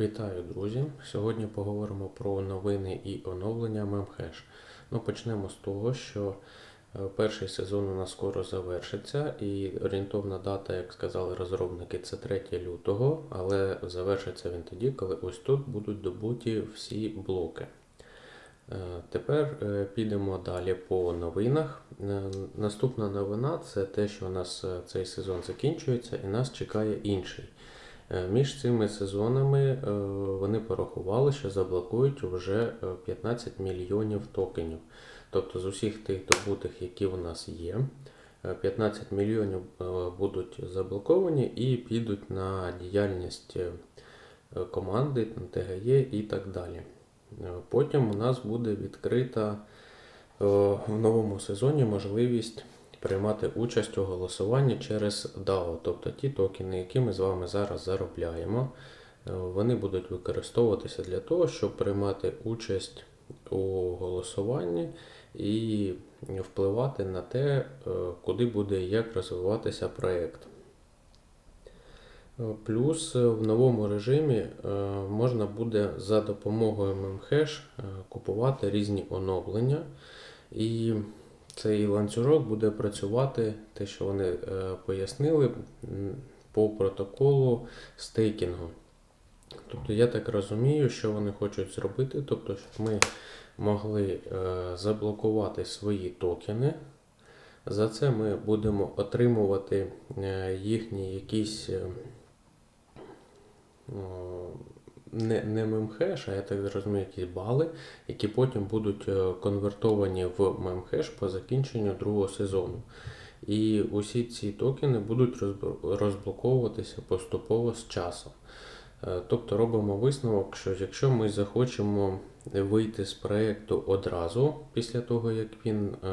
Вітаю, друзі! Сьогодні поговоримо про новини і оновлення Memhash. Ну, почнемо з того, що е, перший сезон у нас скоро завершиться, і орієнтовна дата, як сказали розробники, це 3 лютого, але завершиться він тоді, коли ось тут будуть добуті всі блоки. Е, Тепер е, підемо далі по новинах. Наступна новина це те, що у нас цей сезон закінчується і нас чекає інший. Е, Між цими сезонами е, вони порахували, що заблокують вже е, 15 мільйонів токенів. Тобто з усіх тих добутих, які у нас є, е, 15 мільйонів е, будуть заблоковані і підуть на діяльність е, команди, ТГЄ і так далі. Е, Потім у нас буде відкрита е, в новому сезоні можливість приймати участь у голосуванні через DAO, тобто ті токени, які ми з вами зараз заробляємо, е, вони будуть використовуватися для того, щоб приймати участь у голосуванні і впливати на те, е, куди буде і як розвиватися проєкт. Е, Плюс в новому режимі можна буде за допомогою Memhash купувати різні оновлення. І цей ланцюжок буде працювати, те, що вони е, пояснили, по протоколу стейкінгу. Тобто я так розумію, що вони хочуть зробити, тобто, щоб ми могли е, заблокувати свої токени. За це ми будемо отримувати е, їхні якісь не, не мемхеш, а я так розумію, якісь бали, які потім будуть е, конвертовані в мемхеш по закінченню другого сезону. І усі ці токени будуть розблоковуватися поступово з часом. Е, Тобто робимо висновок, що якщо ми захочемо вийти з проєкту одразу після того, як він е,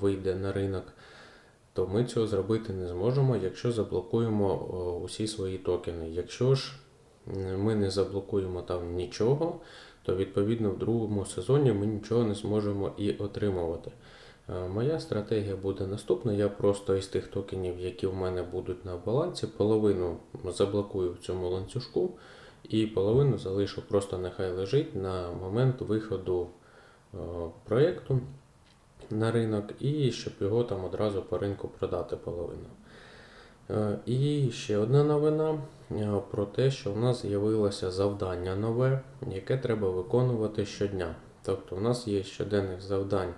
вийде на ринок, то ми цього зробити не зможемо, якщо заблокуємо усі свої токени. Якщо ж ми не заблокуємо там нічого, то відповідно в другому сезоні ми нічого не зможемо і отримувати. Е, Моя стратегія буде наступна. Я просто із тих токенів, які в мене будуть на балансі, половину заблокую в цьому ланцюжку і половину залишу просто нехай лежить на момент виходу е, проєкту на ринок, і щоб його там одразу по ринку продати половину. Е, І ще одна новина е, про те, що в нас з'явилося завдання нове, яке треба виконувати щодня. Тобто, у нас є щоденних завдань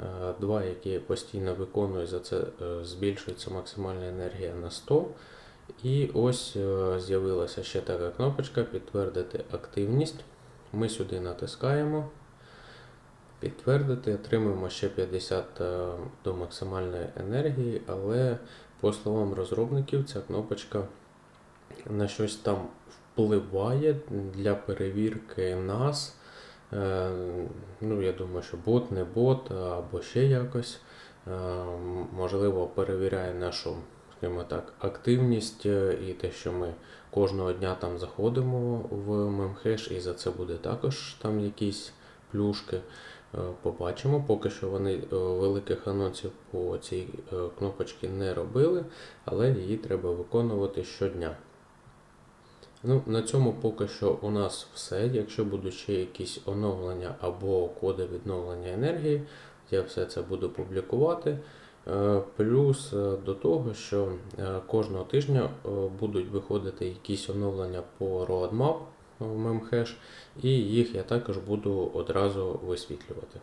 е, два, які я постійно виконую, за це збільшується максимальна енергія на 100. І ось з'явилася ще така кнопочка підтвердити активність. Ми сюди натискаємо. Підтвердити, отримуємо ще 50 е, до максимальної енергії, але по словам розробників, ця кнопочка на щось там впливає для перевірки нас. Е, Ну, я думаю, що бот, не бот, або ще якось. Е, Можливо, перевіряє нашу, скажімо так, активність е, і те, що ми кожного дня там заходимо в мемхеш, і за це буде також там якісь плюшки. Е, Побачимо, поки що вони е, великих анонсів по цій е, кнопочці не робили, але її треба виконувати щодня. Ну, на цьому поки що у нас все. Якщо будуть ще якісь оновлення або коди відновлення енергії, я все це буду публікувати. Плюс до того, що кожного тижня будуть виходити якісь оновлення по roadmap в Memhash, і їх я також буду одразу висвітлювати.